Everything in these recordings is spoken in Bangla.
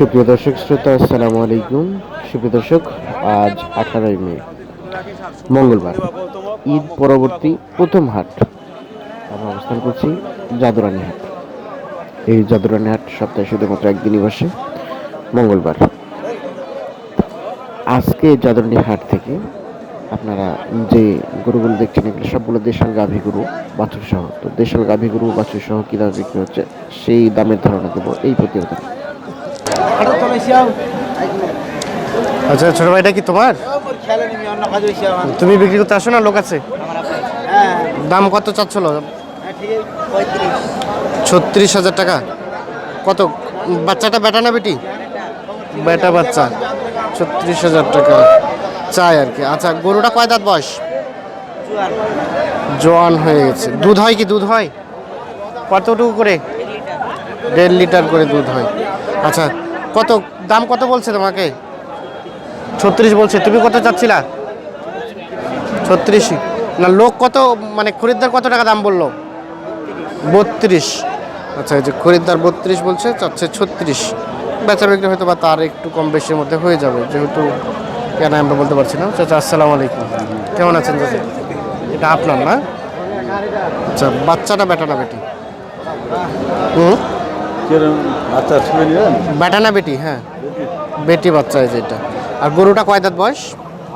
সুপ্রিয় দর্শক, শ্রোতা, আসসালামু আলাইকুম। সুপ্রিয় দর্শক, আজ আঠারোই মে, মঙ্গলবার, ঈদ পরবর্তী প্রথম হাট। আমরা অবস্থান করছি জাদুরানি হাট। এই জাদুরানি হাট সপ্তাহে শুধুমাত্র একদিনই বসে, মঙ্গলবার। আজকে জাদুরানি হাট থেকে আপনারা যে গরুগুলো দেখছেন, এগুলো সবগুলো দেশাল গাভী গরু বাছুর সহ তো দেশাল গাভী গরু বাছুর সহ কী দামে বিক্রি হচ্ছে, সেই দামের ধারণা দেবো এই প্রতিবেদন। আচ্ছা ছোট ভাইটা কি তোমার? তুমি বিক্রি করতে আসো না লোক আছে? দাম কত চাচ্ছিল? ছত্রিশ হাজার টাকা। কত? বাচ্চাটা বেটা না বেটি? বেটা বাচ্চা। ছত্রিশ হাজার টাকা। চাই আর কি। আচ্ছা গরুটা কয় দাঁত বয়স? জোয়ান। হয়ে গেছে। দুধ হয় কি? দুধ হয়? কতটুকু করে? দেড় লিটার করে দুধ হয়। আচ্ছা কত, দাম কত বলছে তোমাকে? ছত্রিশ বলছে, তুমি কত চাচ্ছিলা? ছত্রিশ। না, লোক কত মানে খরিদ্দার কত টাকা দাম বলল? বত্রিশ। আচ্ছা এই যে খরিদ্দার বত্রিশ বলছে, চাচ্ছে ছত্রিশ। বেচা বিক্রি হয়তো বা তার একটু কম বেশির মধ্যে হয়ে যাবে, যেহেতু কেন আমরা বলতে পারছি না। চাচা, আসসালামু আলাইকুম। কেমন আছেন চাচা? এটা আপনার না? আচ্ছা বাচ্চাটা বেটা না বেটি? হুম? আচ্ছা বেটা না বেটি? হ্যাঁ। বেটি বাচ্চা এই যে এটা। আর গরুটা কয় দাঁত বয়স?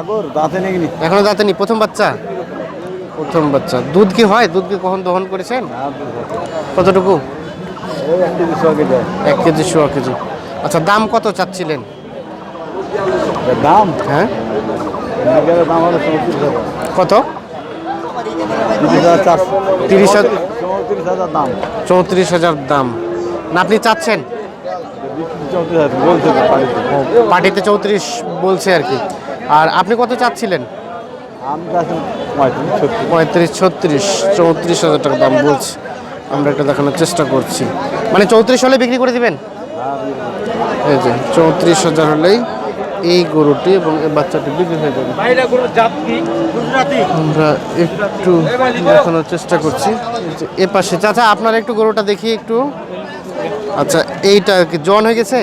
আগর দাঁতে নেই নি। এখনও দাঁতে নি প্রথম বাচ্চা? প্রথম বাচ্চা। দুধ কি হয়? দুধ কি কখন দহন করেছেন? কতটুকু? এক কেজি সোয়া কেজি। আচ্ছা দাম কত চাচ্ছিলেন? দাম? হ্যাঁ। কত? তিরিশ হাজার দাম। চৌত্রিশ হাজার দাম। না আপনি চাচ্ছেন? পার্টিতে চৌত্রিশ বলছে আর কি। আর আপনি কত চাচ্ছিলেন? পঁয়ত্রিশ ছত্রিশ চৌত্রিশ হাজার টাকা দাম বলছি। আমরা এটা দেখানোর চেষ্টা করছি। মানে চৌত্রিশ হলে বিক্রি করে দিবেন? এই যে চৌত্রিশ হাজার হলেই এই গরুটি এবং এই বাচ্চাটি বিক্রি হয়ে যাবে। আমরা একটু দেখানোর চেষ্টা করছি। এ পাশে চাচা আপনারা একটু গরুটা দেখি একটু। আচ্ছা এইটা কি জন হয়ে গেছে?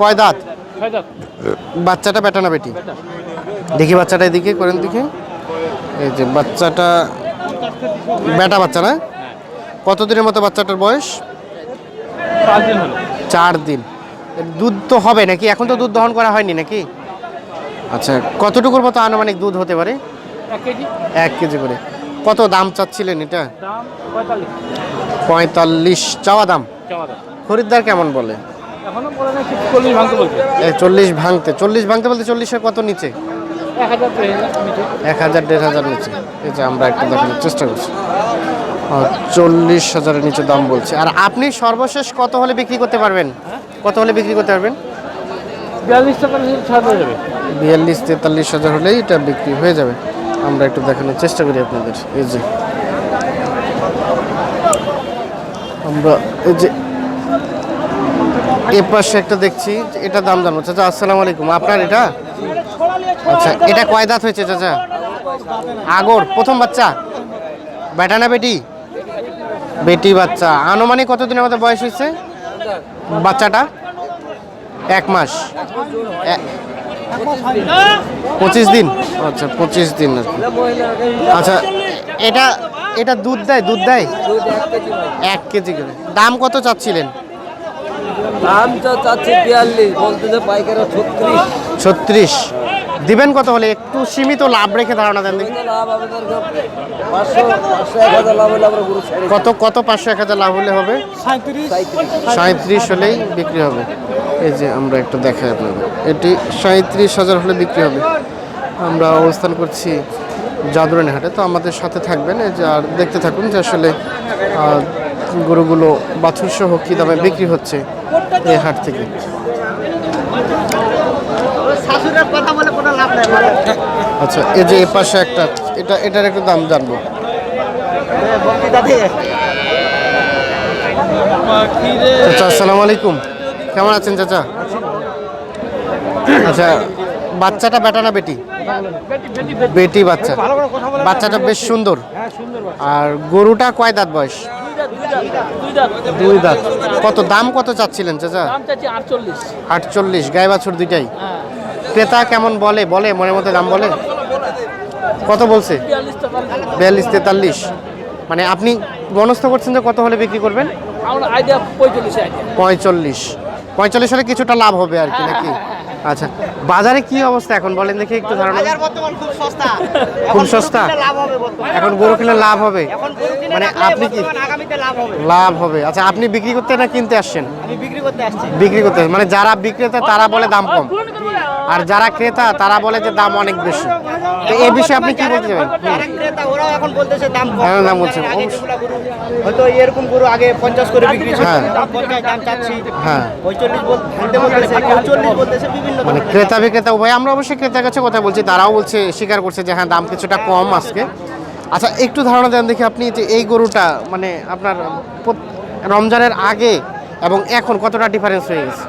কয় দাঁত? বাচ্চাটা বেটা না বেটি? দেখি বাচ্চাটা এদিকে করেন দেখি। এই যে বাচ্চাটা বেটা বাচ্চা না? কতদিনের মতো বাচ্চাটার বয়স? চার দিন দুধ তো হবে নাকি? এখন তো দুধ দহন করা হয়নি নাকি? আচ্ছা কতটুকুর মতো আনুমানিক দুধ হতে পারে? এক কেজি। করে। কত দাম চাচ্ছিলেন এটা? পঁয়তাল্লিশ। চাওয়া দাম। খরিদ্দার কেমন বলে? এখনও বলে না চল্লিশ ভাঙতে বলছে। চল্লিশ ভাঙতে চল্লিশ ভাঙতে বলতে চল্লিশের কত নিচে? এক হাজার দেড় হাজার নিচে। এই যে আমরা একটু দেখানোর চেষ্টা করছি। চল্লিশ হাজারের নিচে দাম বলছে। আর আপনি সর্বশেষ কত হলে বিক্রি করতে পারবেন? কত হলে বিক্রি করতে পারবেন? বিয়াল্লিশ তেতাল্লিশ হাজার হলেই এটা বিক্রি হয়ে যাবে। আমরা একটু দেখানোর চেষ্টা করি আপনাদের। এই যে আমরা এই যে এ পাশে একটা দেখছি, এটা দাম জানব। চাচা, আসসালামু আলাইকুম। আপনার এটা? আচ্ছা এটা কয় দাঁত হয়েছে চাচা? আগর, প্রথম বাচ্চা? বেটা না বেটি? বেটি বাচ্চা। আনুমানিক কতদিনের মতো বয়স হয়েছে? বাচ্চাটা? এক মাস। পঁচিশ দিন। আচ্ছা পঁচিশ দিন আচ্ছা এটা এটা দুধ দেয় দুধ দেয়? এক কেজি করে। দাম কত চাচ্ছিলেন? দাম তো চাচ্ছি বিয়াল্লিশ বলতেছে পাইকারি ছত্রিশ। ছত্রিশ। দিবেন কত হলে? একটু সীমিত লাভ রেখে ধারণা দেন কত কত পাঁচশো এক হাজার লাভ হলে হবে? সাঁত্রিশ। হলেই বিক্রি হবে। এই যে আমরা একটু দেখাই আপনাদের। এটি সাঁত্রিশ হাজার হলে বিক্রি হবে। আমরা অবস্থান করছি জাদুরানি হাটে। তো আমাদের সাথে থাকবেন। এই যে আর দেখতে থাকুন যে আসলে গরুগুলো বাছুর সহ কী দামে বিক্রি হচ্ছে। এই হাট থেকে। আচ্ছা এই যে এ পাশে একটা এটা এটার একটু দাম জানব। চাচা আসসালামু আলাইকুম। কেমন আছেন চাচা? আচ্ছা বাচ্চাটা বেটা না বেটি? বেটি বাচ্চা বাচ্চাটা বেশ সুন্দর। আর গরুটা কয় দাঁত বয়স? দুই দাঁত কত দাম কত চাচ্ছিলেন চাচা? আটচল্লিশ। গায়ে বাছুর দুইটাই। হ্যাঁ। ক্রেতা কেমন বলে? বলে মনের মধ্যে দাম বলে? কত বলছে? বিয়াল্লিশ তেতাল্লিশ। মানে আপনি মনস্থ করছেন যে কত হলে বিক্রি করবেন? পঁয়তাল্লিশ পঁয়তাল্লিশ। পঁয়তাল্লিশ হলে কিছুটা লাভ হবে আর কি নাকি? আচ্ছা বাজারে কি অবস্থা এখন? বলেন দেখি একটু ধারণা। খুব সস্তা। এখন গরু কিনলে লাভ হবে মানে আপনি কি লাভ হবে। আচ্ছা আপনি বিক্রি করতে না কিনতে আসছেন? বিক্রি করতে আসছেন। মানে যারা বিক্রেতা তারা বলে দাম কম। আর যারা ক্রেতা তারা বলে যে দাম অনেক বেশি। তো এই বিষয়ে আপনি কি বলতে চাবেন ওরাও এখন বলতেছে দাম কম। হ্যাঁ, দাম বলছে। আগে হয়তো এরকম গরু আগে পঞ্চাশ করে বিক্রি হ্যাঁ। দাম পঞ্চাশ দাম চাচ্ছি। হ্যাঁ। বলতেছে বলতেছে বিভিন্ন মানে ক্রেতা বিক্রেতা উভয়। আমরা অবশ্যই ক্রেতার কাছে কথা বলছি তারাও বলছে স্বীকার করছে যে হ্যাঁ দাম কিছুটা কম আজকে। আচ্ছা একটু ধারণা দেন দেখি আপনি যে এই গরুটা মানে আপনার রমজানের আগে এবং এখন কতটা ডিফারেন্স হয়ে গেছে?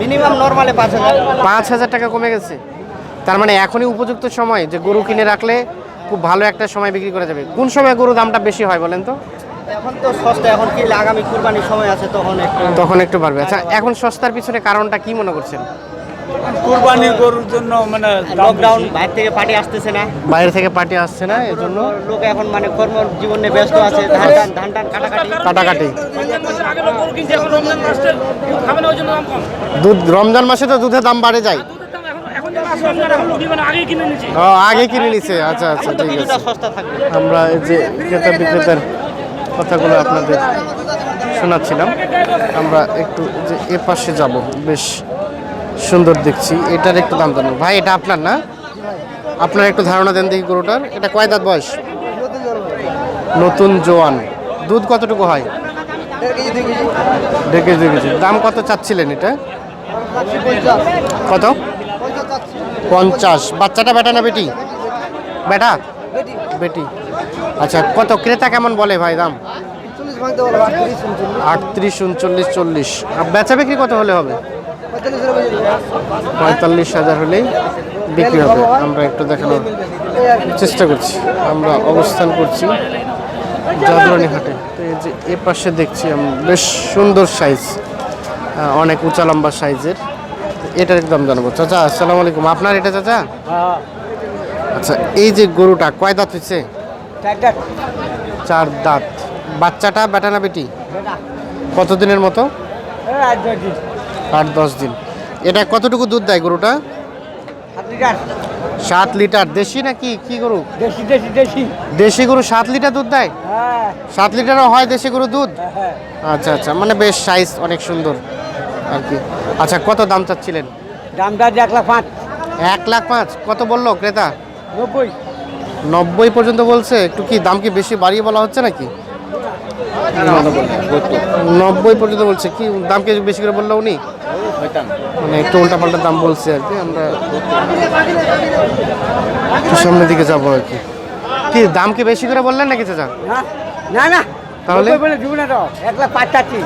মিনিমাম নর্মালে পাঁচ হাজার। পাঁচ হাজার টাকা কমে গেছে। তার মানে এখনই উপযুক্ত সময় যে গরু কিনে রাখলে খুব ভালো একটা সময় বিক্রি করা যাবে। কোন সময় গরু দামটা বেশি হয় বলেন তো? এখন তো সস্তা এখন কি আগামী কুরবানির সময় আছে তখন একটু তখন একটু বাড়বে। আচ্ছা এখন সস্তার পিছনে কারণটা কি মনে করছেন? কুরবানি গরুর জন্য মানে লকডাউন বাইরে থেকে পার্টি আসতেছে না। বাইরে থেকে পার্টি আসছে না এই জন্য লোক এখন মানে কর্ম জীবনে ব্যস্ত আছে ধান টান ধান টান কাটাকাটি। কাটাকাটি। দুধ রমজান মাসে তো দুধের দাম বাড়ে যায়। আগে কিনে নিছে আচ্ছা আচ্ছা ঠিক আছে। আমরা এই যে ক্রেতা বিক্রেতার কথাগুলো আপনাদের শোনাচ্ছিলাম। আমরা একটু যে এ পাশে যাব বেশ সুন্দর দেখছি। এটার একটু দাম জানো। ভাই, এটা আপনার না? আপনার একটু ধারণা দেন দেখি গরুটার। এটা কয় দাঁত বয়স? নতুন জোয়ান। দুধ কতটুকু হয়? দুই কেজি। দাম কত চাচ্ছিলেন এটা? কত? পঞ্চাশ। বাচ্চাটা বেটা না বেটি? বেটা? বেটি। আচ্ছা কত? ক্রেতা কেমন বলে ভাই দাম? আটত্রিশ, উনচল্লিশ, চল্লিশ। বেচা বিক্রি কত হলে হবে? পঁয়তাল্লিশ হাজার হলেই বিক্রি হবে। আমরা একটু দেখানোর চেষ্টা করছি। আমরা অবস্থান করছি জাদুরানি হাটে। তো এই যে এ পাশে দেখছি আমি বেশ সুন্দর সাইজ অনেক উঁচা লম্বা সাইজের এটার একদম জানাব। চাচা আসসালামু আলাইকুম। আপনার এটা চাচা? আচ্ছা এই যে গরুটা কয় দাঁত হয়েছে চার দাঁত। বাচ্চাটা বেটা না বেটি? কত দিনের মতো? আট দশ দিন। এটা কতটুকু দুধ দেয় গরুটা? সাত লিটার। দেশি নাকি কি গরু? দেশি দেশি দেশি। দেশি গরু সাত লিটার দুধ দেয়? হ্যাঁ। সাত লিটারও হয় দেশি গরু দুধ? আচ্ছা আচ্ছা। মানে বেশ সাইজ অনেক সুন্দর আর কি। আচ্ছা কত দাম চাচ্ছিলেন? দামটা এক লাখ পাঁচ। এক লাখ পাঁচ। কত বলল ক্রেতা? নব্বই। নব্বই পর্যন্ত বলছে। একটু কি দাম কি বেশি বাড়িয়ে বলা হচ্ছে নাকি? নব্বই পর্যন্ত বলছে। কি দাম কি বেশি করে বলল উনি? মানে একটু উল্টা পাল্টা দাম বলছে আর কি আমরা একটু সামনের দিকে যাব আর কি। কি দাম কি বেশি করে বললেন নাকি চাচা? না না তাহলে? এক লাখ পাঁচ চাচ্ছি।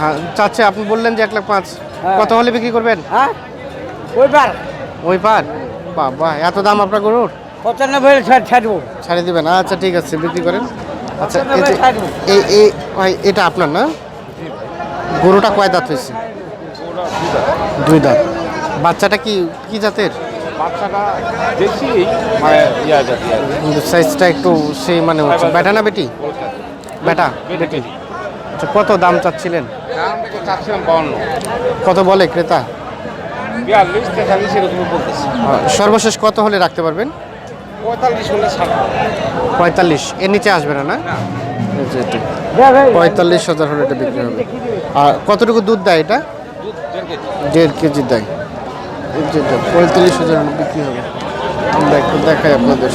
হ্যাঁ চাচ্ছে আপনি বললেন যে এক লাখ পাঁচ। হ্যাঁ। কত হলে বিক্রি করবেন? হ্যাঁ? ওইবার। ওই পার? বাবা এত দাম আপনার গরুর? পঁচানব্বই ছাড় ছাড়বো ছাড়ে দিবেন। আচ্ছা ঠিক আছে বিক্রি করেন। আচ্ছা এই এটা আপনার না? গরুটা কয় দাঁত হয়েছে? দুই দাঁত। বাচ্চাটা কি কি জাতের? বাচ্চাটা দেখছি মানে ইয়া সাইজটা একটু সেই মানে হচ্ছে। বেটা না বেটি? বেটা বেটি আচ্ছা কত দাম চাচ্ছিলেন? কত বলে ক্রেতা? সর্বশেষ কত হলে রাখতে পারবেন? পঁয়তাল্লিশ এর নিচে আসবে না না। পঁয়তাল্লিশ হাজার হলে এটা বিক্রি হবে। আর কতটুকু দুধ দেয় এটা? দেড় কেজি দেয়। পঁয়তাল্লিশ হাজার বিক্রি হবে। আমরা একটু দেখাই আপনাদের।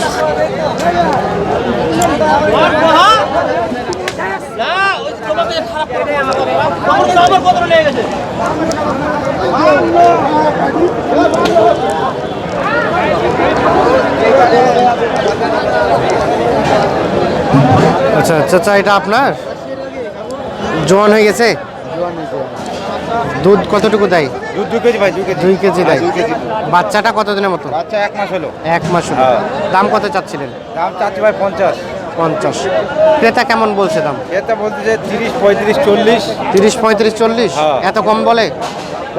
আচ্ছা চাচা, এটা আপনার? জোয়ান হয়ে গেছে? দুধ কতটুকু দেয়? দুধ দু কেজি ভাই দুই কেজি। দুই কেজি দেয়। দুই কেজি বাচ্চাটা কত দিনের মতো? বাচ্চা এক মাস হলো। এক মাস হলো। হ্যাঁ। দাম কত চাচ্ছিলেন? দাম চাচ্ছি ভাই পঞ্চাশ। পঞ্চাশ। ক্রেতা কেমন বলছে দাম? এটা বলছে যে তিরিশ পঁয়ত্রিশ চল্লিশ। তিরিশ পঁয়ত্রিশ চল্লিশ? হ্যাঁ। এত কম বলে?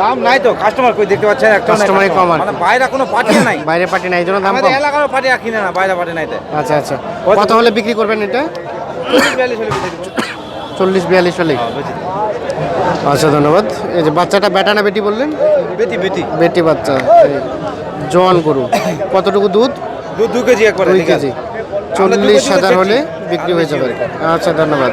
দাম নাই তো কাস্টমার কই দেখতে পাচ্ছেন? একটা Customer ই কম মানে বাইরে কোনো পার্টি নাই। বাইরে পার্টি নাই এই জন্য দাম আমাদের কম। এলাকার পার্টি কিনে না বাইরে পার্টি নাই আচ্ছা আচ্ছা। কত? হলে বিক্রি করবেন এটা? চল্লিশ বিয়াল্লিশ হলে। চল্লিশ বিয়াল্লিশ হলে হ্যাঁ। আচ্ছা ধন্যবাদ। এই যে বাচ্চাটা বেটা না বেটি বললেন? বেটি বেটি। বেটি বাচ্চা জন জোয়ান গরু। কতটুকু দুধ? দুধ দু কেজি একবার দুই কেজি। চল্লিশ হাজার হলে বিক্রি হয়ে যাবে। আচ্ছা ধন্যবাদ।